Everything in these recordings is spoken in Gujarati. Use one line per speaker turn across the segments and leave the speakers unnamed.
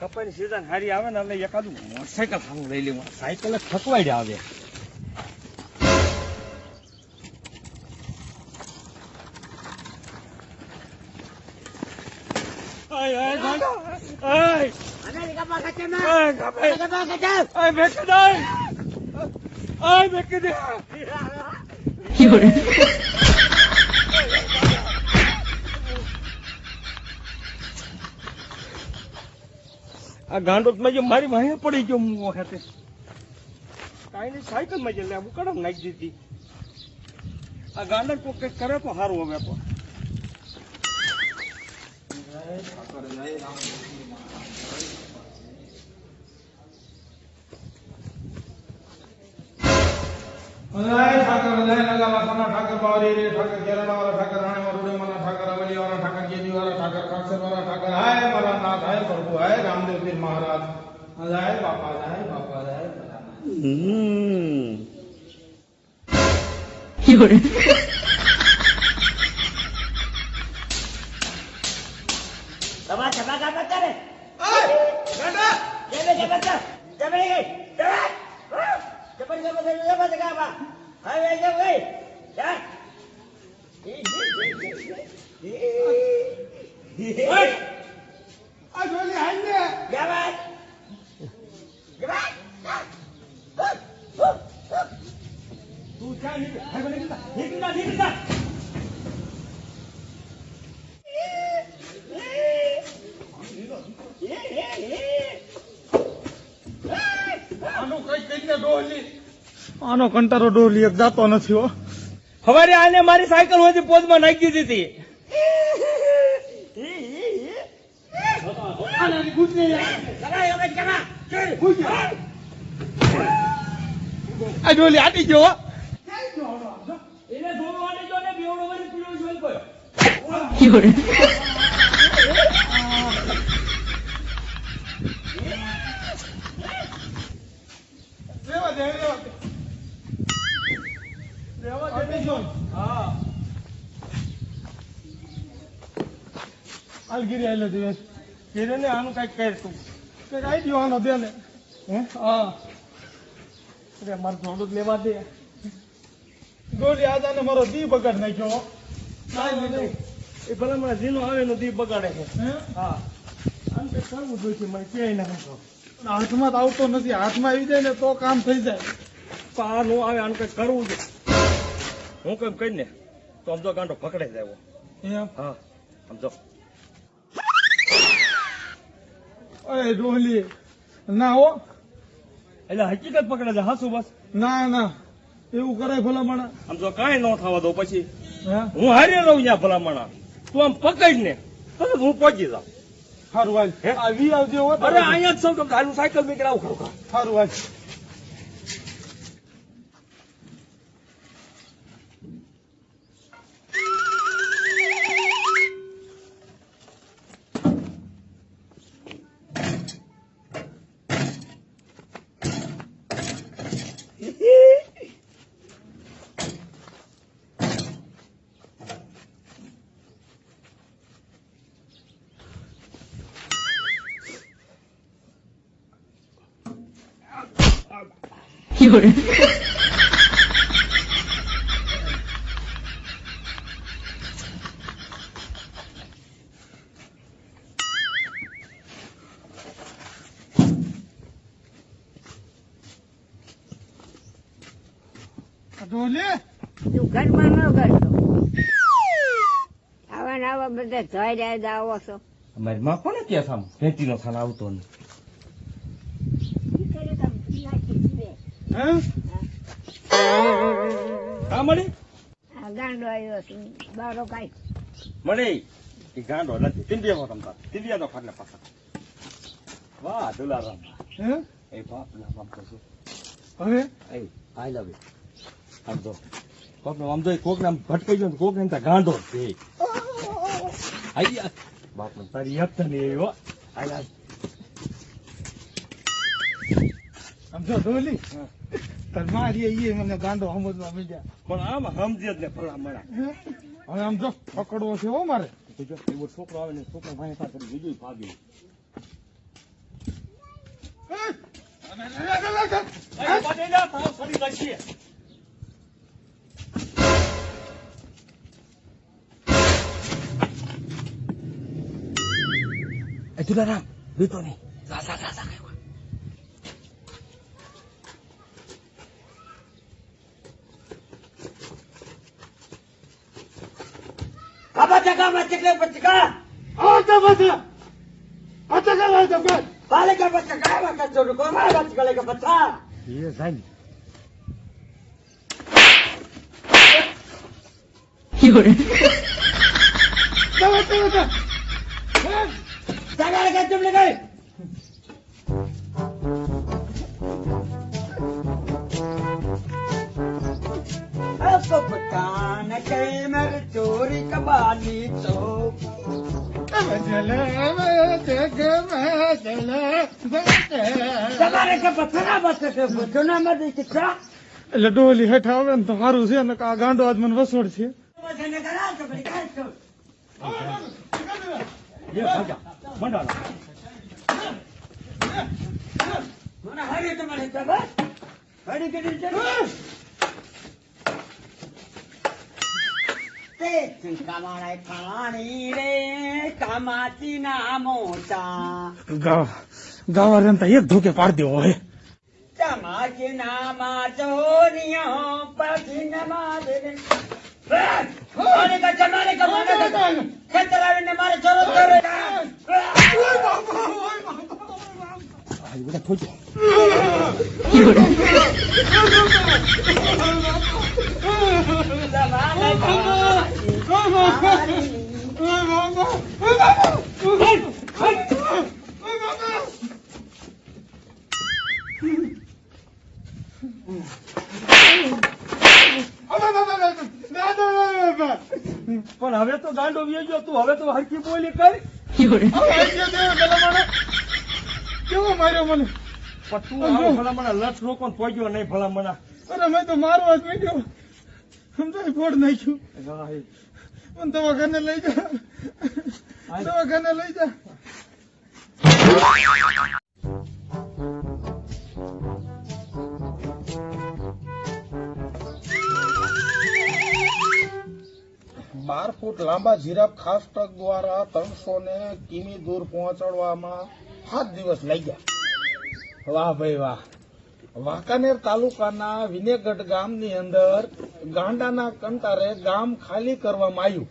કપાની સીઝન હારી આવે ને, એટલે મોટરસાયકલ સારું લઈ લેવું. સાયકલ થકવાઈ આવે. આય
Ada di kapal kacang nak.
આય કપાઈ બેકે દે આ ગાંડો મેં મારી વાહે પડી ગયો હું વખતે કાંઈ નહીં સાયકલમાં જલ્દી આવું કડમ નાખી દીધી. આ ગાંડા તો કંઈક કરે તો સારું હવે તો.
राय ठाकर लहनगा वासना ठाकर बावरी रे ठाकर केरला वाला ठाकर राणे मरुड़े वाला ठाकर अवली वाला ठाकर केदी वाला
ठाकर कांसर वाला ठाकर
हाय वाला
नाथ हाय प्रभु हाय रामदेव पीर महाराज. राय बापा राय बापा राय बाबा चबा का पत्ता रे
ओए बेटा जबे के पत्ता
जबे के
जबे Hey! I told you, I'm there.
આનો કંટારો ડોલી એક જાતો નથી હો.
હવારે આને મારી સાયકલ હોતી પોજમાં નાખી દીધી.
આ ડોલી આટી ગયો
એને દોરો વાળી જો ને બેવડો વળી પીળો જોઈ ગયો
રેવા દે રેવા દે રેવા દે જો
હા
હાલ ગીરી આલે દિવસ.
કીધે ને આનું કાંઈક કર તું
કે આઈ દ્યો આનો દે ને
હે?
હા.
અરે મારે થોડું લેવા દે.
ડોહલી આજાને મારો દી બગાડ નાખ્યો. કાંઈ નહીં.
એ ભલે મને ઝીનો આવે નો દી બગાડે છે.
હે?
હા. આમ કંઈક કરવું જોઈએ મને ક્યાંય ના હતો
હાથમાં તો આવતો નથી. હાથમાં આવી જાય ને તો કામ થઈ જાય.
પણ આ નો આવે આનું કંઈક કરવું છે. હું કેમ કઈ ને તો સમજો ગાંડો પકડે જાય હા. સમજો
ઓય ડોહલી. ના હો.
એટલે હકીકત પકડે છે હાસુ બસ.
ના ના. એવું કરાય ભલામણ.
જો કાંઈ ન થવા દો પછી.
હે?
હારી રહું ત્યાં ભલામણા. તું આમ પકડ ને હું પહોંચી જાઉં.
સારું હાલ. આવી આવજો
અરે અહીંયા જ સૌ તો હાલું સાયકલ નીકળાવું ખરું
સારું હાલ. ડોહલી
તું ઘરમાં ન કરતો આવા ને આવા બધા જોઈ રહ્યા આવો છો.
અમારી માં કોને ક્યાં સામ? ભેટી નો થાન આવતો ને
હે?
મળી?
ગાંડો આવ્યો બારો કાંઈ.
મળી? એ ગાંડો નથી. તિંડિયા રમતા તિંડિયા તો ખાટલે પાછા વાહ દુલારામ
હે?
એ બાપ ના બાપ તો
હવે?
એ આઈ લવ યુ તો કોક આમ તો કોક નામ ભટકાઈ ગયો ને કોક ને ગાંડો છે. આઈ બાપ ને તારી યાદ તો નહીં આવ્યો આઈ
સમજો ડોહલી મારી ઈ મને ગાંડો સમજવા
પણ આમ સમજે જ ને ભલા મળા
હવે આમ જો પકડવો છે હો મારે.
એવો છોકરો આવે ને છોકરો ભાઈ બીજું ભાગે. તુલારામ બીતો નહીં જા જા જા જા
Apa cakap macam apa cakap?
આતા બધા આતા કરવા તો બસ
Balik apa cakap makan suruh kembali tu. Jangan lagi pecah baca ke pecah nama di kita.
એટલે ડોલી હેઠ આવે ને તો સારું છે ને આ ગાંડો આજ મને વસોડ છે
Macam ચિંકામાળા ખાણી રે કામાચી ના મોચા
ગાવા ગાવા રમતા એક ધોકે પાડી દેવો હોય.
ચમાચી ના માં ચોરિયો પછી નમા દે મારે કા ચમાને કા મને કા ખેતરાવીને મારે ચોરો કરે
આ બધા થોજો
ચમાને કા
પણ હવે તો ગાંડો વ્યો ગયો તું હવે તો હરકી બોલી કર
કેવો માર્યો મને
પણ તું આવો ભલામણા લક્ષ રોકો પહોંચ્યો નહીં ભલામણા.
અરે મેં તો મારવા જ મીડ્યો સમજાય ફોડ નાખ્યું. પણ દવાખાને લઈ જા. દવાખાને લઈ જા. બાર ફૂટ લાંબા જીરાફ ખાસ ટ્રક દ્વારા ત્રણસો ને કિમી દૂર પહોંચાડવામાં સાત દિવસ લાગ્યા. વાહ ભાઈ વાહ. વાંકાનેર તાલુકાના વિનેગઢ ગામની અંદર ગાંડાના કંટારે ગામ ખાલી કરવામાં આવ્યું.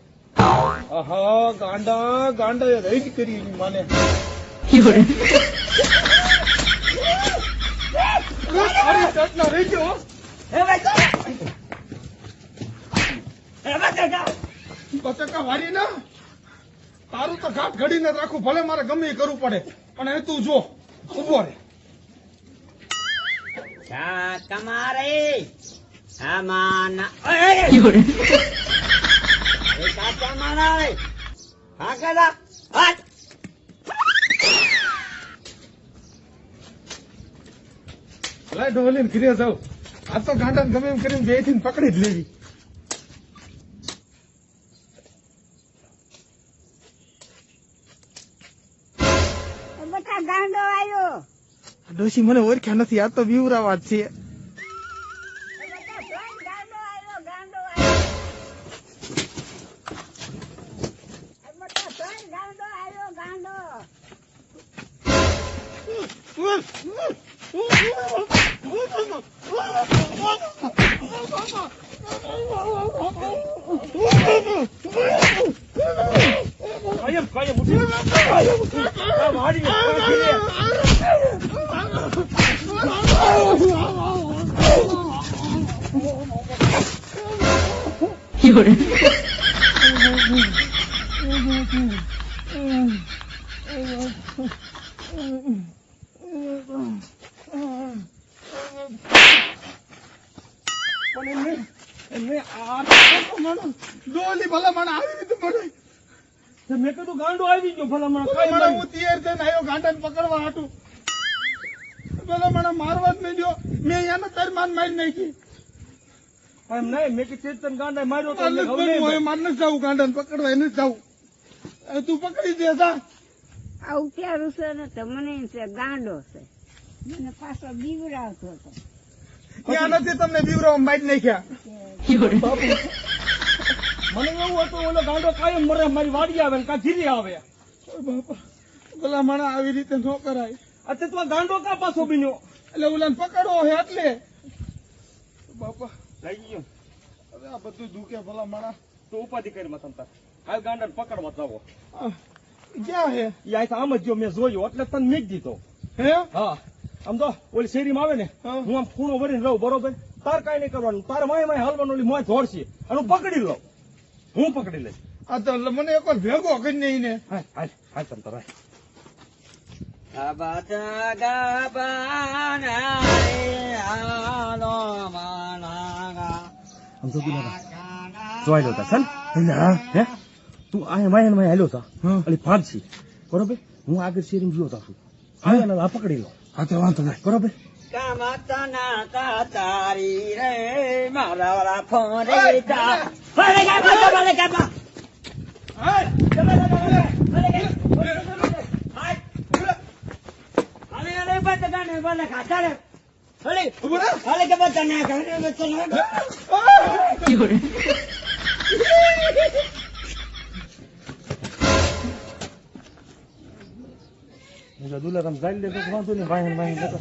આહા, ગાંડા, ગાંડાએ એ કરી એની માને. વારી ના? તારું તો ઘાટ ઘડીને રાખું. ભલે મારે ગમે કરવું પડે. પણ એ તું જો ઊભો રે
તમારે આમાના એ કાચા મારા હા કદા હાટ
લાય ઢોલીને ઘરે જાવ આ તો ગાંડાને ગમે એમ કરીને બેથી પકડી જ લેવી.
બધા ગાંડો આવ્યો.
ડોશી મને ઓળખ્યા નથી આ તો બીવરાવા જ છે.
બધા જોઈને ગાંડો આવ્યો ગાંડો આવ્યો બધા જોઈને ગાંડો આવ્યો ગાંડો
કાયમ કાયમ ઉઠી આ વાડી પાછી લે.
પણ એમને એમને આ તો ડોલી ભલા આવી રીતે મને
મેં કીધું ગાંડો આવી ગયો ભલામણા
મને હું તૈયાર થઈને આવ્યો ગાંડાને પકડવા હાટું. પેલા મારવા જ નહીં દો મેં એને તારી માન મારી નાખી.
એમ નહીં મેં કે ચેતન ગાંડા માર્યો તો
મારે નથી
હવે
બનવું, હવે
નહીં
મારે નથી જવું ગાંડાને પકડવા એને જવું તું પકડી દે જા.
આ છે ને તો છે ગાંડો છે. મને પાછો બીવડાવતો હતો.
ત્યાં નથી તમને બીવરાવ મારી નાખ્યા.
મને એવું હતું ઓલો ગાંડો કાયમ મરે મારી વાડી આવે કા કાં આવે.
પેલા માણા આવી રીતે ન કરાય.
અત્યારે તું ગાંડો કા પાછો બીનો
એટલે ઓલા પકડો હે એટલે. બાપા
લઈ ગયો.
હવે આ બધું દુખે ભલા માણા
તો ઉપાધિ કરી મતન તાર. હાલ ગાંડા પકડવા જાવો.
આ, ક્યાં હે?
ઈ આમ જ જો મેં જોયો એટલે તને મેં દીધો.
હે?
હા. આમ તો ઓલી શેરીમાં આવે ને
હું.
આમ ખૂણો ભરીને રહું બરોબર? તાર કાંઈ નહીં કરવાનું. તાર માય માય હાલવાનું ઓલી મોય ધોડશે અને હું પકડી લઉં. હું પકડી લઈશ.
આ તો મને એક વાર ભેગો કરી નહીં ને
હા હા હાલ તમ તાર હાલ.
ગાબા ગાબા ના રે આનો માના
આમ તો પેલા જોઈ લો તા ચાલ. ના હે તું આ માય માય હાલ્યો તા.
હા.
અલી ફાંસી બરોબર? હું આગળ શેરીમાં જોતા છું. આ પકડી લો.
હા તો વાંધો નહીં.
બરોબર?
કામતના તારી રે મારા વાળા ફોરે જા ભલે ગાબા ભલે
હાય,
ભલે. ગાબા ભલે બત ગાને ભલે રે ભલે. કે બત કરે બત ના કરે
મુજા દુલા તમ જાઈ લે વાંધો નહીં ભાઈ ભાઈ લેતો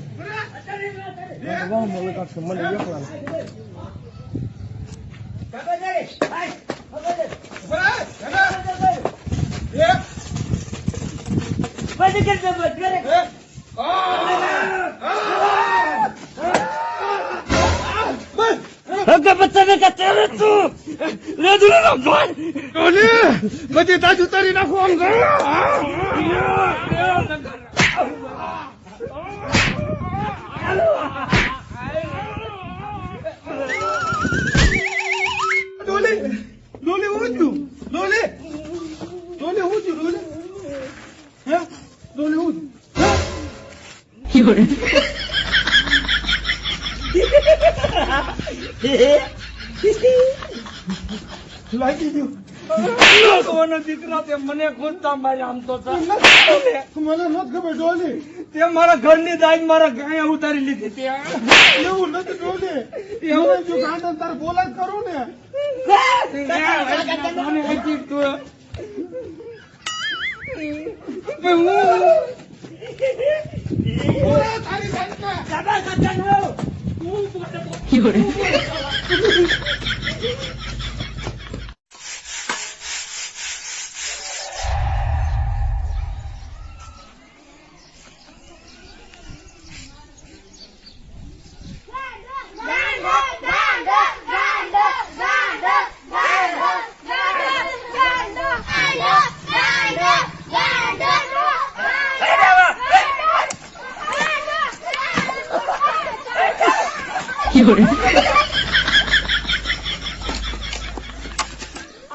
તેરે
બધી તાજ ઉતારી નાખો આમ કરો. ડોલી ડોલી હું થયું ડોલી ડોલી હું થયું ડોલી હે ડોલી હું થયું લાગી ગયું.
લોકોનો દીકરા તે મને ખોદતા મારે આમ તો
મને નથી ખબર ડોલી
તે મારા ઘરની દાજ મારા ગાયા ઉતારી લીધી તે
એવું નથી ડોલી એવું? જો ગાંડા તાર બોલા કરું ને.
મને હજી તું.
이거래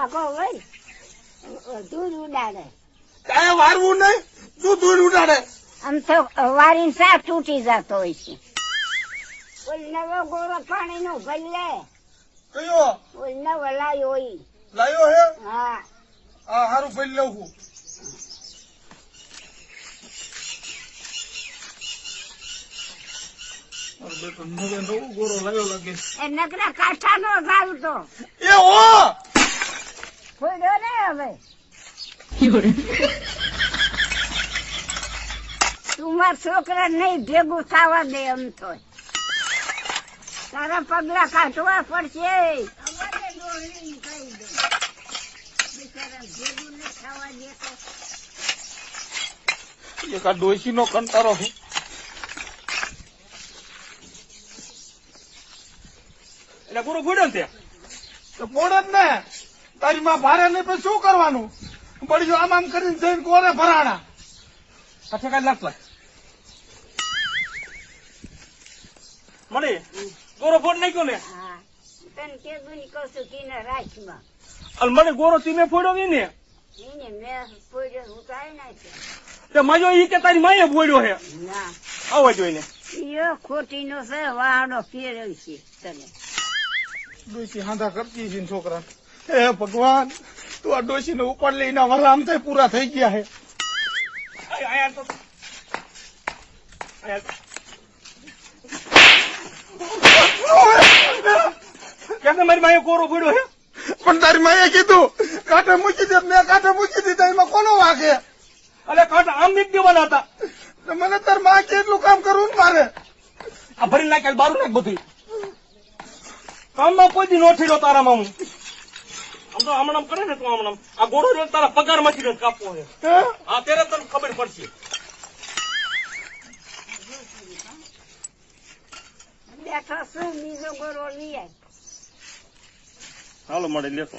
ખાતા નો
દૂધ ઉડાડે
કાંઈ વારવું નહીં તું દૂર ઉડાડે
આમ તો વારીને સાફ તૂટી જતો હોય છે ઓલ નવો ગોળો પાણી નો ભલે
કયો
ઓલ નવો લાયો ઈ
લાયો હે
હા
આ હારું ભરી લઉં છું મારો બેટો નવે નવો ગોળો લાવ્યો લાગે
એ નકરા કાઠા નો ગાવતો
એ ઓ
ફોડ્યો ને હવે? તું માર છોકરા નહીં ભેગું થવા દે એમ તો. તારા પગલા કાઢવા પડશે.
ડોશી નો કંટારો છે
એટલે પૂરો ફોડ્યો ને તે.
તો જ ને. તારી માં ભારે નહીં પછી શું કરવાનું? પડી જો આમ આમ કરીને જઈને કોરે ભરાણા.
પછી કઈ લાગતો મળી? ગોરો ફોડ નાખ્યો ને?
તને કેદું ની કહું છું કીને રાખમાં
અને મને ગોરો તીમે ફોડ્યો નહીં ને?
એને મેં ઉતારી નાખ્યો.
તે ઈ કે તારી માએ ફોડ્યો હે?
ના.
આવા જોઈને.
ઈયો ખોટીનો છે વાહડો ફેરવ છે તને.
ડોશી હાંધા કરતી છે છોકરા હે ભગવાન તું આ ડોશી ને ઉપાડ લઈને અમારા આમ થાય પૂરા થઈ ગયા હે.
મારી માએ કોરો પડ્યો હે?
પણ તારી માએ કીધું કાંઠે મૂકી દે મેં કાંઠે મૂકી દીધા એમાં કોનો વાગે
અલે કાંટા આમ નીક દેવાના હતા.
તો મને તારમાં કેટલું કામ કરવું ને મારે?
આ ભરી નાખે બારું નાખ બધું કામમાં કોઈ દી નો ઠીડો તારામાં હું આમ તો હમણાં કરે ને તું હમણાં આ ગોળો જો તારા પગારમાંથી કાપવો છે
હે?
ત્યારે તને ખબર પડશે.
બેઠા છું બીજો ગોરો લઈ આય.
હાલો મળે લેતો.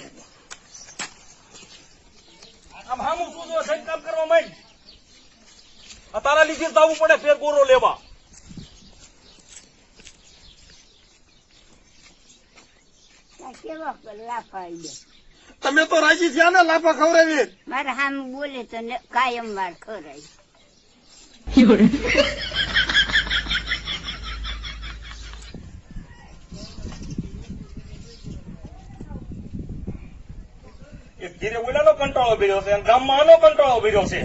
આમ હામું તું જો કામ કરવા માંડ. આ તારા લીધે જ આવવું પડે ફેર ગોરો લેવા.
કેવા લાફાઈ દે
તમે તો રાજી થયા ને લાફા ખવડાવી
મારે હામ બોલે તો કાયમ વાર
ખવડાવી ધીરે ઓલાનો કંટાળો છે ગામમાં આનો કંટાળો ભર્યો છે.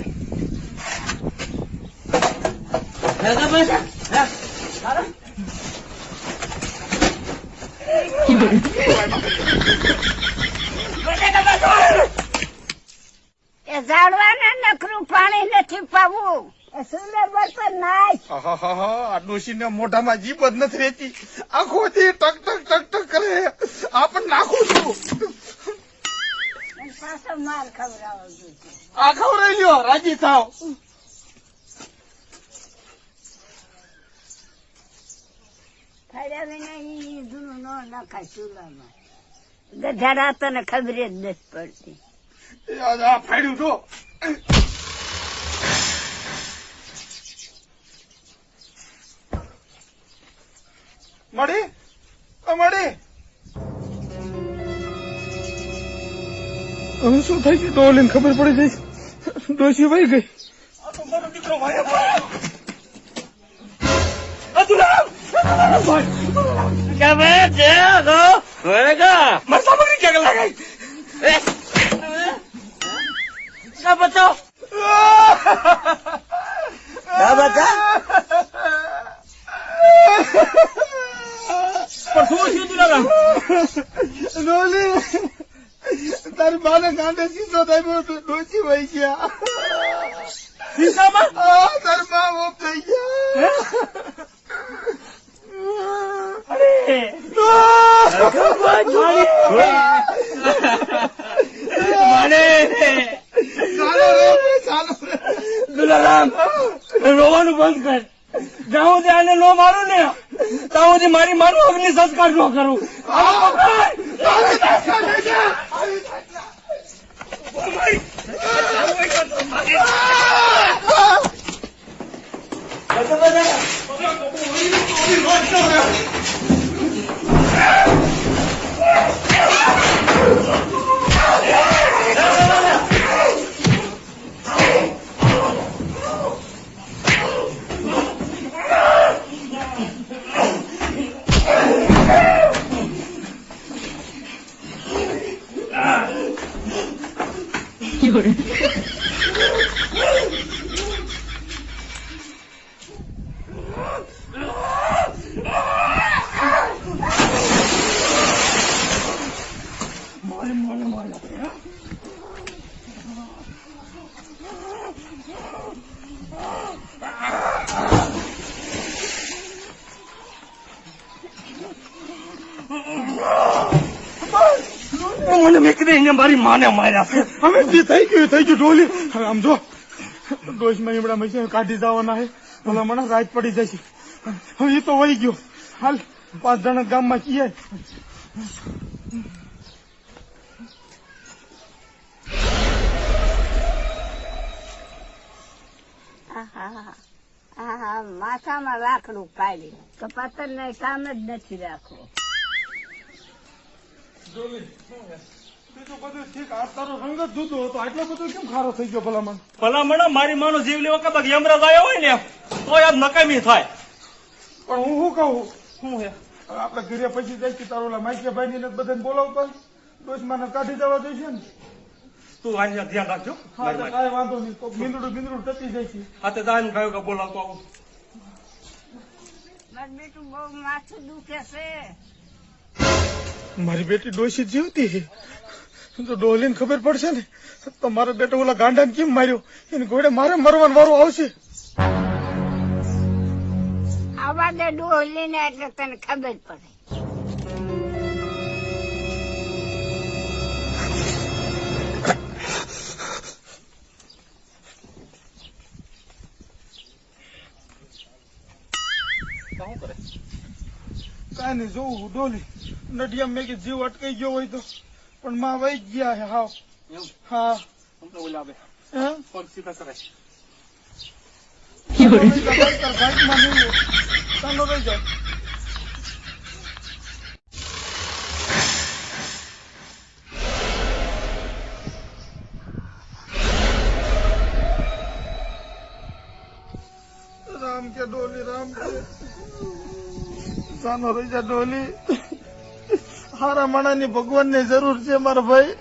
એ ઝાડવાને નખરું પાણી નથી પાવું. એ પર નાય.
ડોશીને મોઢામાં જીભ જ નથી રહેતી. આખો દી ટક ટક ટક ટક કરે. આપણ નાખું છું.
અને પાછો માર ખવડાવો
આ ખવડાવી લ્યો રાજી થાવ.
ફર્યા વિના ઈ જૂનું નો નખાય ચૂલામાં. ગધાડા તને ખબર જ નથી પડતી.
એ આ આ ફાડ્યું તો. મળી? મળી. હવે શું થઈ ગયું ડોલીને ખબર પડી જઈ ડોસી વહી ગઈ.
આ તો મારો દીકરો ભાઈ
क्या मैं जे दो होएगा
મારી સામગ્રી ક્યાં લગાઈ
क्या बचाओ क्या बचा
પણ શું છે તુલારામ
ડોલી તારી બાને કાંડે સીધો થાય ડોશી વહી ગયા
શીશામાં
આ તારી બા ઓફ થઈ ગયા
રોવાનું બંધ કર જ્યાં ત્યાં આને નો મારું ને ત્યાં સુધી મારી મારું અગ્નિ સંસ્કાર નો કરું મને મારી માને માર્યા છે.
હવે જે થઈ ગયું થઈ ગયું ડોલી હવે આમ જો ડોશમાં એમડા મશીન કાઢી જવાના છે. ભલા મને રાત પડી જશે. હવે એ તો વહી ગયો. હાલ પાંચ જણા ગામમાં કીએ
આહા આહા માથામાં લાકડું પાડી. તો પતર ને કામ જ નથી રાખવું.
બીજું બધું ઠીક. આ તારો રંગ જ જુદો હતો. આટલો બધો કેમ ખારો થઈ ગયો ભલામણ?
મારી માનો જીવ લેવા કદાચ યમરાજ આવ્યો હોય ને તો યાદ નકામી થાય.
પણ હું શું કહું?
શું હે?
હવે ઘરે પછી જાય તારો ઓલા ભાઈ ને બધાને બોલાવતો. ડોસમાને કાઢી જવા દે છે ને.
તું આની ધ્યાન રાખજો. મારી
કાંઈ વાંધો નહીં. બિંદુડું બીંદડું જાય છે
હા તે દાન કયો કે બોલાવતો આવું.
મારું બેટું બહુ માથું દુખે છે.
મારી બેટી ડોસી જીવતી છે? તો ડોલીને ખબર પડશે ને? તો મારો બેટો ઓલા ગાંડાને કેમ માર્યો? એને ઘોડે મારે મરવાનું વારો આવશે.
આવા દે ડોલીને એટલે તને ખબર પડે.
કાંઈ નહીં જોવું ડોલી. નડિયા મેં કે જીવ અટકાઈ ગયો હોય તો. પણ માં વહી ગયા છે હાવ
એવું
હા
હું તો ઓલા આવે
હે?
પગ સીધા કરે
બાઈકમાં નહીં ચાલો રહી જાઓ રામ કે ડોલી રામ કે ચાલો રહી જા ડોલી હારા માણાની ભગવાનની જરૂર છે મારા ભાઈ.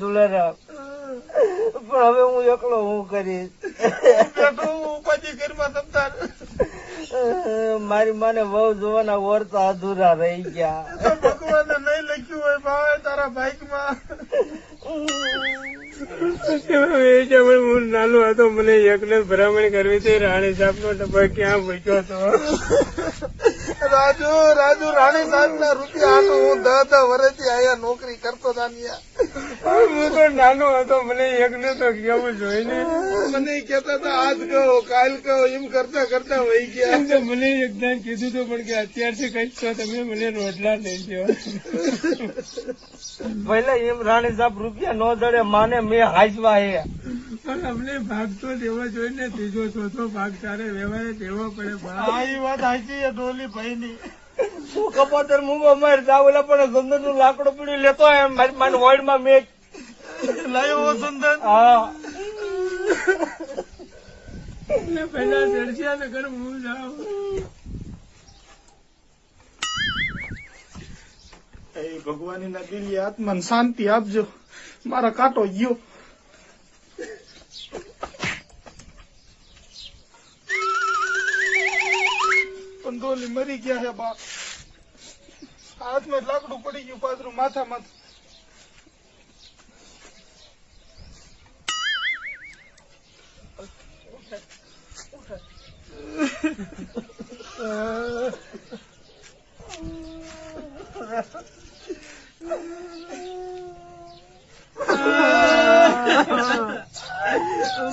દુલારામ પણ હવે હું એકલો હું કરીશ. મારી માને વહુ જોવાના વર તો અધૂરા રહી ગયા.
ભગવાને નહીં લખ્યું હોય ભાવે તારા બાઈકમાં
હું નાનો હતો મને એકને ભરામણ કરવી હતી રાણી સાહેબ નો ડબ્બા ક્યાં મૂક્યો હતો?
રાજુ રાજુ રાણી સાહેબ ના રૂપિયા હાટુ હું દસ દસ વર્ષથી આયા નોકરી કરતો તાનિયા
હું તો નાનો હતો મને એકને તો કેવું જોઈને
મને કેતા હતા આજ કહો કાલ કહો એમ કરતા કરતા વહી ગયા.
એમ તો મને એકદમ કીધું હતું પણ કે અત્યારથી કઈ છો તમે મને રોટલા લઈ ગયો
પહેલા એમ રાણી સાહેબ રૂપિયા નો જડે માને મેં હાજવા હે.
પણ અમને ભાગ તો દેવો જોઈને ત્રીજો ચોથો ભાગ તારે વ્યવહારે દેવો પડે
આ વાત સાચી છે ડોલી ભાઈ ની
હું કપોતર મુંબઈ માર જાવલા પણ સંદરનું લાકડો પીડી લેતો એમ. મારી મારી વોર્ડમાં મેં
લાયો વસંતન
હા.
એટલે પેલા દર્શિયા નગર હું જાઉં.
એ ભગવાની ના દિલી આત્માને શાંતિ આપજો. મારા કાંટો ગયો. પણ મરી ગયા છે બા હાથમાં લાકડું પડી ગયું, પાછળ માથામાં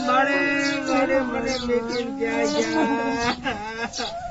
મારે મારે મને મેકીન ક્યાં
ભાઈ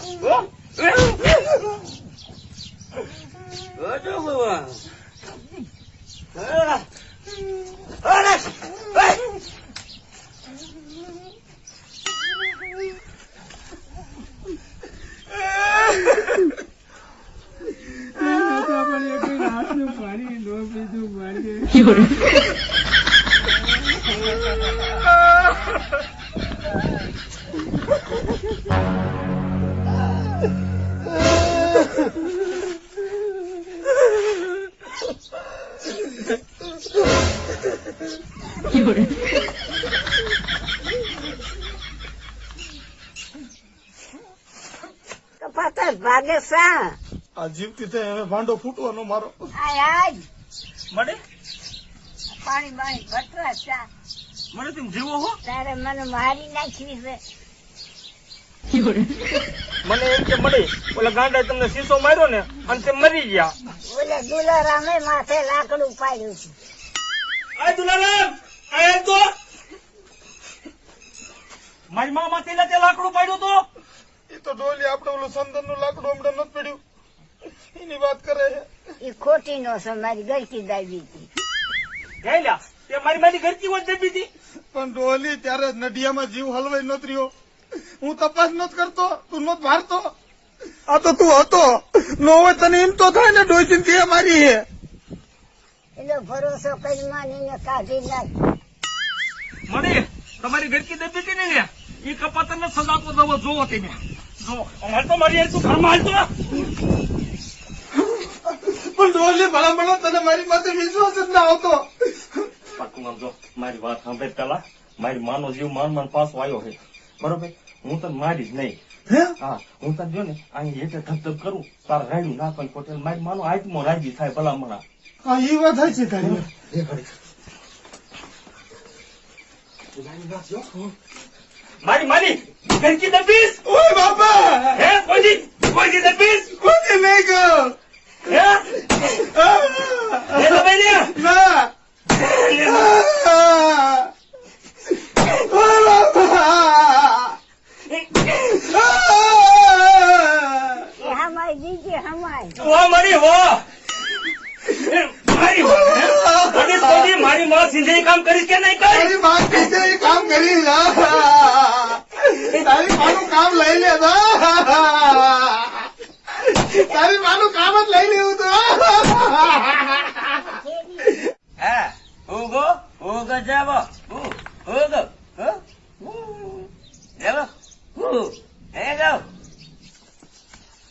હાથનું પાણી નો પીધું મારી
તો પતંગ ભાગે સા
આ જીવતી થઈ હવે ભાંડો ફૂટવાનો મારો.
આય આય.
મળે
પાણી બાણી ભટરા ચા
મને તું જીવો હો.
તારે મને મારી નાખી છે.
મને એમ કે મળી ઓલા ગાંડા તમને શીશો માર્યો ને અને તે મરી ગયા.
ઓલા દુલારામે માથે લાકડું પાડ્યું છે.
આ દુલારામ આ તો. મારી મા માથે લે તે લાકડું પાડ્યું તો?
એ તો ડોલી આપણે ઓલું સંદનનું લાકડું હમણાં નથી પડ્યું. એની વાત કરે છે.
એ ખોટી નો છે મારી ગલતી દાવી હતી.
ગયેલા તે મારી મારી ઘરથી વોટ દબી હતી
પણ ડોલી ત્યારે નડિયામાં જીવ હલવાઈ નત રહ્યો. હું તપાસ નત કરતો તું નત મારતો. આ તો તું હતો. નો હોય તને એમ તો થાય ને ડોસી તે મારી હે.
એનો ભરોસો કરી માનીને કાઢી નાખ.
મને તમારી ઘરથી દબી હતી ને એ કપાતર ને સજાતો દવો. જોવો તમે જો. અમારે તો મારી તું ઘરમાં હાલતો
પણ ડોલે ભલા ભલા તને મારી માથે વિશ્વાસ જ ના આવતો.
પાકું આમ જો મારી વાત સાંભળે પેલા મારી માનો જીવ માન માન પાછો આવ્યો છે. બરોબર? હું તને મારીશ નહીં.
હા?
હું તને જો ને અહીં એટલે ધબધબ કરું તાર રાડ્યું નાખવાની કોટેલ મારી માનો આત્મો રાજી થાય ભલા મણા
હા એ વાત થાય છે તારી
મારી મારી ઘરકી દબીશ.
ઓય બાપા!
હે કોઈ કોઈ દબીશ.
કોઈ નહીં
મારી મારી મારી માં સિંધે કામ કરીશ કે નહીં કરી
માં એ કામ કરી જા તારી માનું કામ લઈ લે તો તારી માનું કામ જ લઈ લેવું તો
હા. હો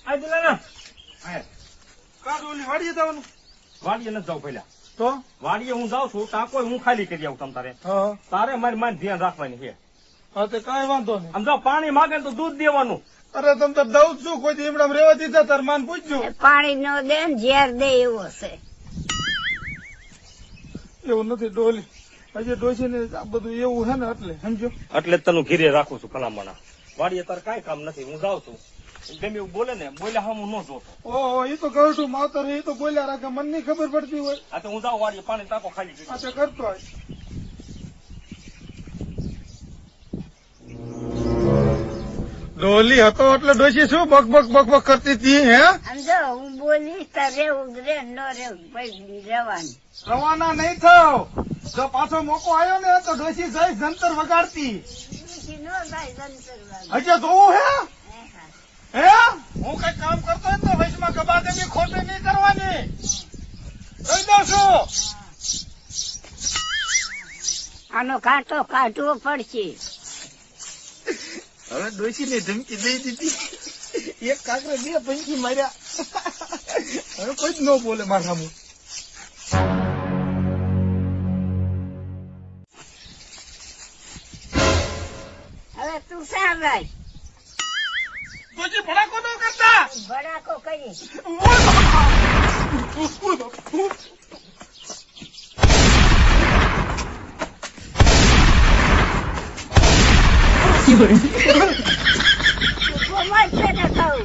આ દિલાના
વાડીએ જવાનું.
વાડીએ નથી જાઉં પહેલા.
તો?
વાડીએ હું જાઉં છું ટાંકો હું ખાલી કરી આવું તમ તારે.
હા.
તારે મારી માન ધ્યાન રાખવાની છે.
કઈ કાંઈ વાંધો નહીં.
આમ જો પાણી માગે ને તો દૂધ દેવાનું.
અરે તમ તો દઉં છું કોઈ દીમડા રેવા દીધા તાર માન પૂછજો.
પાણી નો દે ને ઝેર દે એવો છે.
એવું નથી ડોલી. હજી ડોસી ને આ બધું એવું હે ને એટલે સમજો?
એટલે તને ઘીરે રાખું છું ભલામણા વાડીએ તારે કાંઈ કામ નથી હું જાઉં છું. ગમે એવું બોલે ને બોલ્યા હા હું ન જોતો.
ઓહો એ તો કહું છું માવતર એ તો બોલ્યા રાખે મને નહીં ખબર પડતી હોય.
આ તો હું જાઉં વાડીએ પાણી ટાંકો ખાલી કરી
કરતો હોય. ડોલી હતો એટલે ડોસી શું બક બક બક બક કરતી હતી હે?
સમજો હું બોલી તારે ઉગરે નો રે ન ભાઈ રહેવાનું
રવાના નહીં થાવ. જો પાછો મોકો આવ્યો ને તો ડોસી જઈ જંતર વગાડતી.
થાય.
હજી જોવું હે?
હે હું.
કઈ કામ કરતો હોય તો વૈશમાં ગબા દેવી ખોટી નહીં કરવાની. જોઈ દઉં છું.
આનો કાંટો કાઢવો પડશે.
હવે ડોસી ને ધમકી દઈ દીધી. એક કાકરે બે પંખી માર્યા. હવે કોઈ જ ન બોલે મારા સામું.
હવે તું
ભડાકો ન કરતા?
ભડાકો કરીશ કોમર છે ને કહું